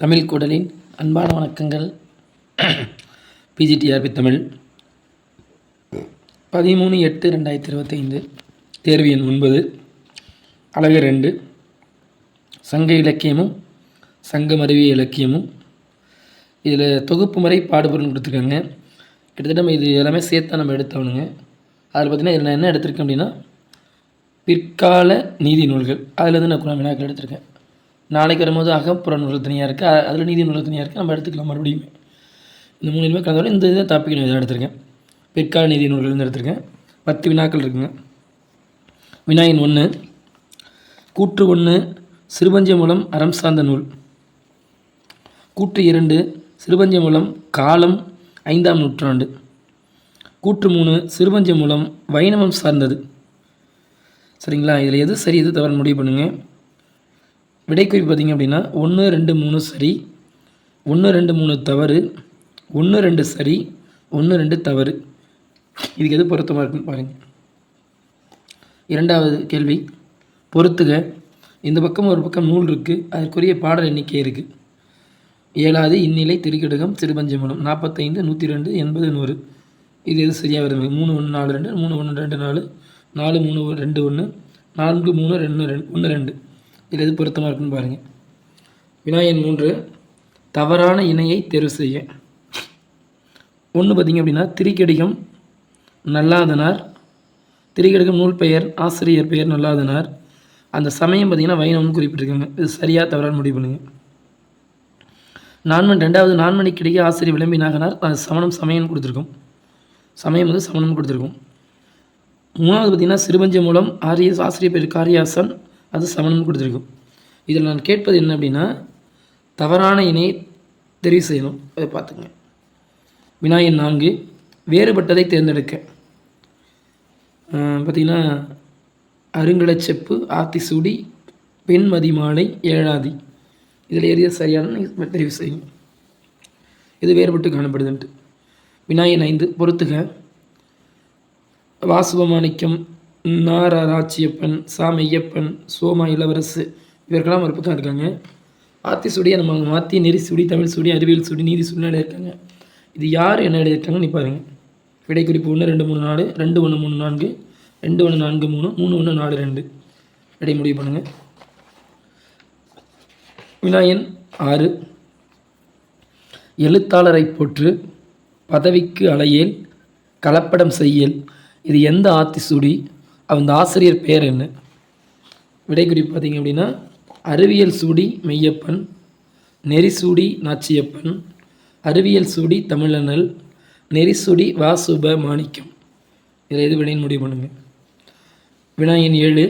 தமிழ் குடலின் அன்பான வணக்கங்கள். பிஜிடிஆர்பி தமிழ். பதிமூணு எட்டு ரெண்டாயிரத்தி இருபத்தைந்து. தேர்வு எண் ஒன்பது. அழகு ரெண்டு. சங்க இலக்கியமும் சங்கம் அறிவிய இலக்கியமும். இதில் தொகுப்பு முறை பாடுபொருள் கொடுத்துருக்காங்க. கிட்டத்தட்ட நம்ம இது எல்லாமே சேர்த்தா நம்ம எடுத்தவனுங்க. அதில் பார்த்தீங்கன்னா இதில் நான் என்ன எடுத்திருக்கேன் அப்படின்னா பிற்கால நீதி நூல்கள். அதில் இருந்து நான் வினாக்கள் எடுத்திருக்கேன். நாளைக்கு வரும்போது அகப்புற நூல்கள் தனியாக இருக்குது அதில் நீதி நூல்கள் தனியாக இருக்குது நம்ம எடுத்துக்கலாம் மறுபடியும். இந்த மூணுமே கலந்து இந்த இதை தப்பிக்கணும் இதை எடுத்திருக்கேன். பிற்கால நீதி நூல்கள் இருந்து எடுத்திருக்கேன். பத்து வினாக்கள் இருக்குங்க. வினாயின் ஒன்று கூற்று ஒன்று சிறுபஞ்ச மூலம் அறம் சார்ந்த நூல். கூற்று இரண்டு சிறுபஞ்ச மூலம் காலம் ஐந்தாம் நூற்றாண்டு. கூற்று மூணு சிறுபஞ்ச மூலம் வைணவம் சார்ந்தது. சரிங்களா? இதில் எது சரி எது தவறு முடிவு பண்ணுங்கள் விடைக்குறி பார்த்தீங்க அப்படின்னா ஒன்று ரெண்டு மூணு சரி ஒன்று ரெண்டு மூணு தவறு ஒன்று ரெண்டு சரி ஒன்று ரெண்டு தவறு. இதுக்கு எது பொருத்தமாக இருக்குன்னு பாருங்கள் இரண்டாவது கேள்வி பொறுத்துக. இந்த பக்கம் ஒரு பக்கம் நூல் இருக்குது அதற்குரிய பாடல் எண்ணிக்கை இருக்குது ஏழாவது இந்நிலை திருக்கடுகம் சிறுபஞ்சமூலம் நாற்பத்தைந்து நூற்றி ரெண்டு எண்பது நூறு. இது எது சரியாக வருது? மூணு ஒன்று நாலு ரெண்டு மூணு ஒன்று ரெண்டு நாலு நாலு மூணு ரெண்டு ஒன்று நான்கு மூணு ரெண்டு ரெண்டு ஒன்று ரெண்டு. இதில் எது பொருத்தமாக இருக்குன்னு பாருங்கள் வினாயன் மூன்று தவறான இணையை தேர்வு செய்ய ஒன்று பார்த்திங்க அப்படின்னா திரிக்கடிகம் நல்லாதனார். திரிக்கடிகம் நூல் பெயர் ஆசிரியர் பெயர் நல்லாதனார். அந்த சமயம் பார்த்திங்கன்னா வைணவம்னு குறிப்பிட்டிருக்காங்க. இது சரியாக தவறான முடிவு பண்ணுங்கள் நான்மணி ரெண்டாவது நான்மணிக்கிடையே ஆசிரியர் விளம்பினாகனார் அது சமணம் சமயம் கொடுத்துருக்கோம். சமயம் வந்து சமணம் கொடுத்துருக்கோம். மூணாவது பார்த்திங்கன்னா சிறுபஞ்ச மூலம் ஆரிய ஆசிரியர் பெயர் காரியாசன். அது சமணம் கொடுத்துருக்கும். இதில் நான் கேட்பது என்ன அப்படின்னா தவறான இணையை தெரிவு செய்யணும். அதை பார்த்துங்க. வினாயின் நான்கு வேறுபட்டதை தேர்ந்தெடுக்க. பார்த்திங்கன்னா அருங்கலச்செப்பு ஆத்திசூடி பெண்மதி மாலை ஏழாதி. இதில் எரிய சரியான தெரிவு செய்யும் இது வேறுபட்டு காணப்படுதுன்ட்டு. விநாயகன் ஐந்து பொறுத்துக. வாசுவமாணிக்கம் நாராச்சியப்பன் சா மெய்யப்பன் சோமா இளவரசு இவர்களாம் ஒரு பக்கம் இருக்காங்க ஆத்தி சுடியை நம்ம மாற்றி நெறி சுடி தமிழ் சுடி அறிவியல் சுடி நீதி சுடி இருக்காங்க இது யார் என்ன எழுதியிருக்காங்கன்னு நீ பாருங்கள் விடைக்குறிப்பு ஒன்று ரெண்டு மூணு நாலு ரெண்டு ஒன்று மூணு நான்கு ரெண்டு ஒன்று நான்கு மூணு மூணு ஒன்று நாலு ரெண்டு. விடை முடிவு பண்ணுங்கள் வினாயன் ஆறு. எழுத்தாளரை போற்று பதவிக்கு அலையேல் கலப்படம் செய்யல். இது எந்த ஆத்திசூடி அந்த ஆசிரியர் பெயர் என்ன? விடைக்குறி பார்த்தீங்க அப்படின்னா அறிவியல் சூடி மெய்யப்பன் நெறிசூடி நாச்சியப்பன் அறிவியல் சூடி தமிழனல் நெறிசுடி வாசுப மாணிக்கம். இதில் எது விடைன்னு முடிவு பண்ணுங்கள் வினாயின் ஏழு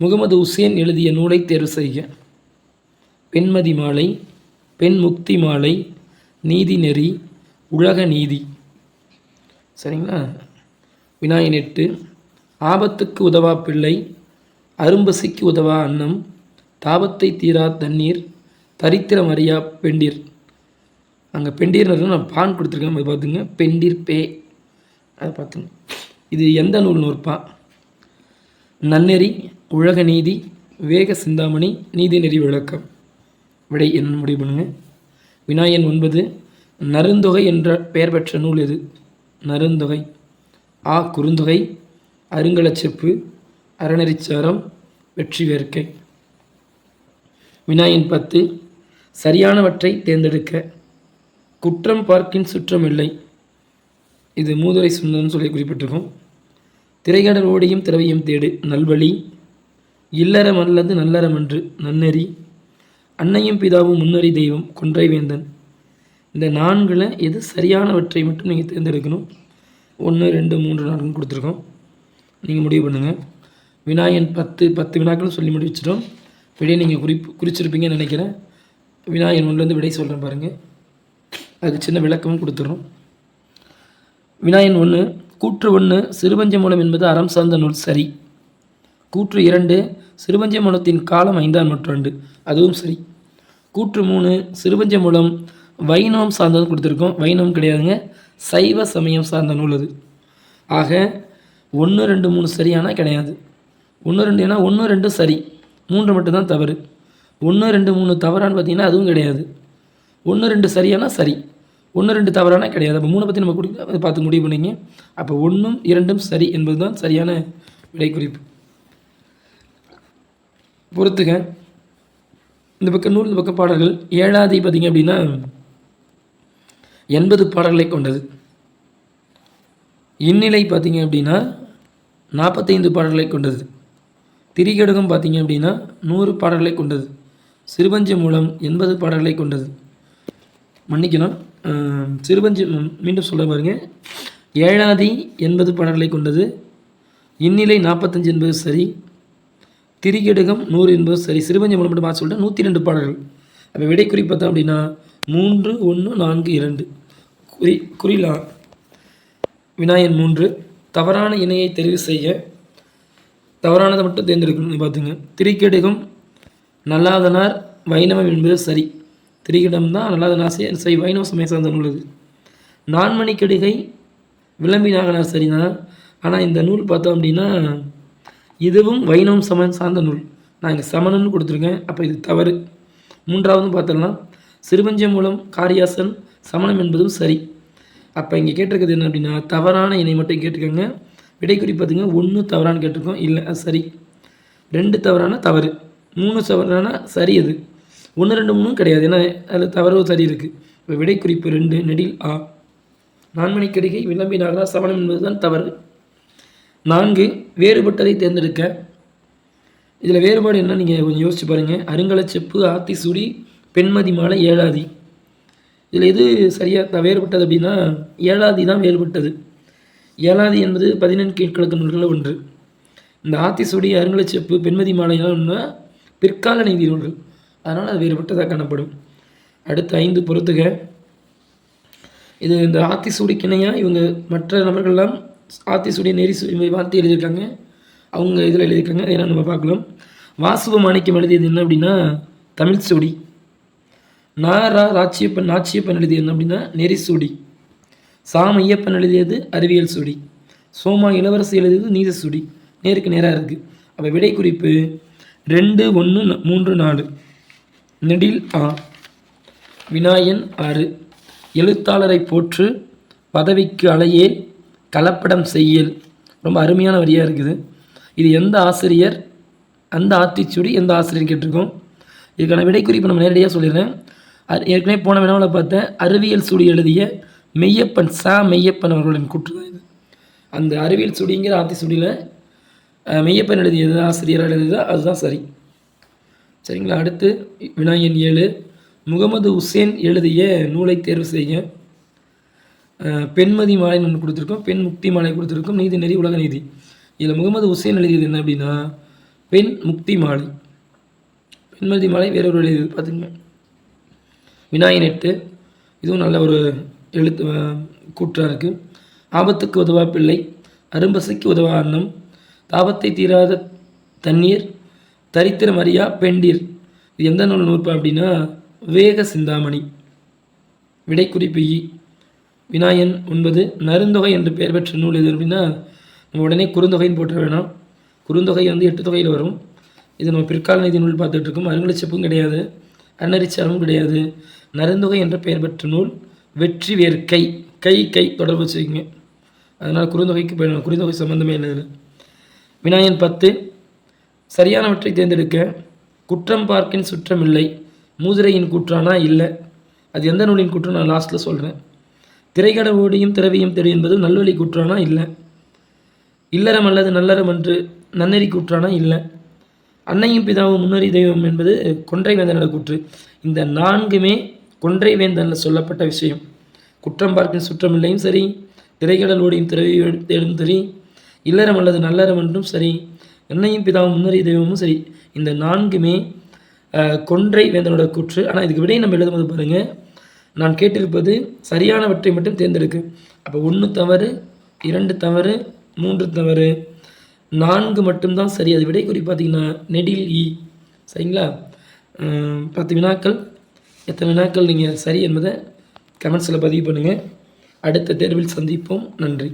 முகமது உசேன் எழுதிய நூலை தேர்வு செய்க. பெண்மதி மாலை பெண் முக்தி மாலை நீதி நெறி உலக நீதி. சரிங்களா? வினாயின் எட்டு ஆபத்துக்கு உதவா பிள்ளை அரும்பசிக்கு உதவா அன்னம் தாபத்தை தீரா தண்ணீர் தரித்திரம் அறியா பெண்டிர். அங்கே பெண்டீர்னு நான் பான் கொடுத்துருக்கேன் அதை பார்த்துங்க. பெண்டிர் பே. அதை பார்த்துங்க. இது எந்த நூல் நூற்பா? நன்னெறி உலக நீதி வேக சிந்தாமணி நீதிநெறி விளக்கம். விடை என்ன முடிவு பண்ணுங்க. வினாயன் ஒன்பது நருந்தொகை என்ற பெயர் பெற்ற நூல் எது? நருந்தொகை ஆ குறுந்தொகை. அருங்கலச்செப்பு அறநெறிச்சாரம் வெற்றி வேர்க்கை. வினாயின் பத்து சரியானவற்றை தேர்ந்தெடுக்க. குற்றம் பார்க்கின் சுற்றம் இல்லை. இது மூதுரை சுந்தரம் சொல்லி குறிப்பிட்டிருக்கோம். திரைகடல் ஓடியும் திரவியும் தேடு நல்வழி. இல்லறம் அல்லது நல்லறம் என்று நன்னெறி. அன்னையும் பிதாவும் முன்னறி தெய்வம் கொன்றை வேந்தன். இந்த நான்கில் எது சரியானவற்றை மட்டும் நீங்கள் தேர்ந்தெடுக்கணும்? ஒன்று ரெண்டு மூன்று நான்குன்னு கொடுத்துருக்கோம். நீங்கள் முடிவு பண்ணுங்கள் வினாயன் பத்து பத்து வினாக்களும் சொல்லி முடிச்சிட்டோம் விடையை நீங்கள் குறிப்பு குறிச்சிருப்பீங்கன்னு நினைக்கிறேன். வினாயன் ஒன்றுலேருந்து விடை சொல்கிறேன் பாருங்கள் அதுக்கு சின்ன விளக்கமும் கொடுத்துட்றோம் வினாயன் ஒன்று கூற்று ஒன்று சிறுபஞ்ச மூலம் என்பது அறம் சார்ந்த நூல் சரி. கூற்று இரண்டு சிறுபஞ்ச மூலத்தின் காலம் ஐந்தாம் நூற்றாண்டு அதுவும் சரி. கூற்று மூணு சிறுபஞ்ச மூலம் வைணவம் சார்ந்தது கொடுத்துருக்கோம். வைணவம் கிடையாதுங்க. சைவ சமயம் சார்ந்த நூல் அது. ஆக ஒன்று ரெண்டு மூணு சரியானால் கிடையாது. ஒன்று ரெண்டு ஏன்னா ஒன்று ரெண்டு சரி. மூன்று மட்டும்தான் தவறு. ஒன்று ரெண்டு மூணு தவறான்னு பார்த்தீங்கன்னா அதுவும் கிடையாது. ஒன்று ரெண்டு சரியானா சரி. ஒன்று ரெண்டு தவறானா கிடையாது. அப்போ மூணை பற்றி நம்ம குடி அதை பார்த்து முடிவு பண்ணிங்க. அப்போ ஒன்றும் இரண்டும் சரி என்பது தான் சரியான விடை குறிப்பு பொறுத்துங்க இந்த பக்கம் நூறு இந்த பக்கம் பாடல்கள். ஏழாவது பார்த்தீங்க அப்படின்னா எண்பது பாடல்களை கொண்டது. இந்நிலை பார்த்தீங்க அப்படின்னா நாற்பத்தைந்து பாடல்களை கொண்டது. திரிகடுகம் பார்த்தீங்க அப்படின்னா நூறு பாடல்களை கொண்டது. சிறுபஞ்சம் மூலம் எண்பது பாடல்களை கொண்டது. மன்னிக்கணும். சிறுபஞ்சு மீண்டும் சொல்ல பாருங்க. ஏழாதி எண்பது பாடல்களை கொண்டது. இந்நிலை நாற்பத்தஞ்சு என்பது சரி. திரிகடுகம் நூறு என்பது சரி. சிறுபஞ்சு மூலம் மட்டும் பார்த்து சொல்லிட்டு நூற்றி ரெண்டு பாடல்கள். அப்போ விடை குறி பார்த்தோம் அப்படின்னா மூன்று ஒன்று நான்கு இரண்டு. குறி குறிலா விநாயகன் மூன்று. தவறான இணையை தெரிவு செய்ய தவறானதை மட்டும் தேர்ந்தெடுக்கணும் பார்த்துங்க திரிகடுகம் நல்லாதனார் வைணவம் என்பது சரி. திரிகிடம் தான் நல்லாதனார் செய் சரி வைணவ சமய சார்ந்த நூல் இது நான்மணிக்கடிகை விளம்பினாகனார் சரிதான். ஆனால் இந்த நூல் பார்த்தோம் அப்படின்னா இதுவும் வைணவம் சமயம் சார்ந்த நூல். நான் இங்கே சமணம்னு கொடுத்துருக்கேன். அப்போ இது தவறு. மூன்றாவது பார்த்தோம்னா சிறுபஞ்ச மூலம் காரியாசன் சமணம் என்பதும் சரி. அப்போ இங்கே கேட்டிருக்கிறது என்ன அப்படின்னா தவறான இணை மட்டும் கேட்டிருக்காங்க. விடை குறி பார்த்துங்க ஒன்று தவறான்னு கேட்டிருக்கோம். இல்லை சரி. ரெண்டு தவறான தவறு. மூணு தவறான சரி அது ஒன்று ரெண்டு மூணும் கிடையாது. ஏன்னா அதில் தவறும் சரி இருக்குது இப்போ விடைக்குறிப்பு ரெண்டு நெடில் ஆ. நான்மணிக்கடிகை விளம்பினார்களா சவணம் என்பதுதான் தவறு. நான்கு வேறுபட்டதை தேர்ந்தெடுக்க. இதில் வேறுபாடு என்ன நீங்கள் கொஞ்சம் யோசிச்சு பாருங்கள் அருங்கலச்செப்பு ஆத்திசூடி பெண்மதி மாலை ஏழாதி. இதில் எது சரியாக த- வேறுபட்டது அப்படின்னா ஏழாதி தான் வேறுபட்டது. ஏழாதி என்பது பதினெண் கீழ்கிழக்கு நூல்களில் ஒன்று. இந்த ஆத்திசூடி அருங்கலச்செப்பு பெண்மதி மாலையெல்லாம் ஒன்றா பிற்கால நீதி நூல்கள். அதனால் அது வேறுபட்டதாக காணப்படும். அடுத்து ஐந்து பொறுத்துக இது இந்த ஆத்திசூடிக்கிணையாக இவங்க மற்ற நபர்கள்லாம் ஆத்திசூடி நெறி வார்த்தை எழுதியிருக்காங்க. அவங்க இதில் எழுதியிருக்காங்க. ஏன்னா நம்ம பார்க்கலாம். வாசுவ மாணிக்கம் எழுதியது என்ன அப்படின்னா தமிழ் சுடி நாரா ராச்சியப்பன் நாச்சியப்பன் எழுதியது என்ன அப்படின்னா நெரிசூடி சாம ஐயப்பன் எழுதியது அறிவியல் சுடி. சோமா இளவரசி எழுதியது நீத சுடி. நேருக்கு நேராக இருக்குது அப்போ விடை குறிப்பு ரெண்டு ஒன்று மூன்று நாலு. நெடில் ஆ. வினாயன் ஆறு. எழுத்தாளரை போற்று பதவிக்கு அலையேல் கலப்படம் செய்யல். ரொம்ப அருமையான வரியாக இருக்குது. இது எந்த ஆசிரியர் அந்த ஆத்திச்சுடி எந்த ஆசிரியர் கேட்டிருக்கோம்? இதுக்கான விடை குறிப்பு நம்ம நேரடியாக சொல்லிடுறேன். ஏற்கனவே போன வினாவில் பார்த்தேன் அறிவியல் சுடி எழுதிய மெய்யப்பன் சா. மெய்யப்பன் அவர்களின் கூற்று தான் இது. அந்த அறிவியல் சுடிங்கிற ஆத்தி சுடியில் மெய்யப்பன் எழுதியது ஆசிரியராக எழுதியது அதுதான் சரி. சரிங்களா? அடுத்து வினாயன் ஏழு. முகமது உசேன் எழுதிய நூலை தேர்வு செய்ய பெண்மதி மாலை ஒன்று கொடுத்துருக்கோம். பெண் முக்தி மாலை கொடுத்துருக்கோம். நீதி நெறி உலக நீதி. இதில் முகமது உசேன் எழுதியது என்ன அப்படின்னா பெண் முக்தி மாலை. பெண்மதி மாலை வேறொரு எழுதியது பார்த்துங்க வினாயின் எட்டு இதுவும் நல்ல ஒரு எழுத்து கூற்றாக இருக்குது ஆபத்துக்கு உதவா பிள்ளை அரும்பசைக்கு உதவா அன்னம் தாபத்தை தீராத தண்ணீர் தரித்திரம் அறியா பெண்டீர். இது எந்த நூல் நூற்பா அப்படின்னா வேக சிந்தாமணி. விடைக்குறிப்பு இ. வினாயன் ஒன்பது நருந்தொகை என்று பெயர் பெற்ற நூல் எது அப்படின்னா நம்ம உடனே குறுந்தொகைன்னு போட்டுற வேணாம். குறுந்தொகை வந்து எட்டு தொகையில் வரும். இது நம்ம பிற்கால நிதி நூல் பார்த்துட்டு இருக்கோம். அருங்கலச்செப்பும் கிடையாது. அன்னரிச்சாரமும் கிடையாது. நரந்தொகை என்ற பெயர் பெற்ற நூல் வெற்றி வேறு கை கை கை தொடர்பு வச்சுக்கோங்க. அதனால் குறுந்தொகைக்கு போயிடணும். குறுந்தொகை சம்மந்தமே இல்லை இதுல. வினாயன் பத்து. சரியானவற்றை தேர்ந்தெடுக்க குற்றம் பார்க்கின் சுற்றம் இல்லை. மூதுரையின் கூற்றானா இல்லை. அது எந்த நூலின் கூற்று நான் லாஸ்ட்டில் சொல்கிறேன் திரைக்கட ஓடியும் திரவியும் தெரு என்பது நல்வழி கூற்றானா இல்லை. இல்லறம் அல்லது நல்லறம் என்று நன்னெறி கூற்றானா இல்லை. அன்னையும் பிதாவும் முன்னறி தெய்வம் என்பது கொன்றை வேந்தனோட கூற்று. இந்த நான்குமே கொன்றை வேந்தனில் சொல்லப்பட்ட விஷயம். குற்றம் பார்க்கும் சுற்றமில்லையும் சரி திரைகடல் ஓடியும் திரவி தேடும் சரி இல்லறம் அல்லது நல்லறம் என்றும் சரி அன்னையும் பிதாவும் முன்னறி தெய்வமும் சரி. இந்த நான்குமே கொன்றை வேந்தனோட கூற்று. ஆனால் இதுக்கு விடையை நம்ம எழுதும்போது பாருங்கள் நான் கேட்டிருப்பது சரியானவற்றை மட்டும் தேர்ந்தெடுக்கு. அப்போ ஒன்று தவறு இரண்டு தவறு மூன்று தவறு. நான்கு மட்டும்தான் சரி அது விடை குறி பார்த்தீங்கன்னா நெடில் இ. சரிங்களா? பத்து வினாக்கள். எத்தனை வினாக்கள் நீங்கள் சரி என்பதை கமெண்ட்ஸில் பதிவு பண்ணுங்கள் அடுத்த தேர்வில் சந்திப்போம். நன்றி.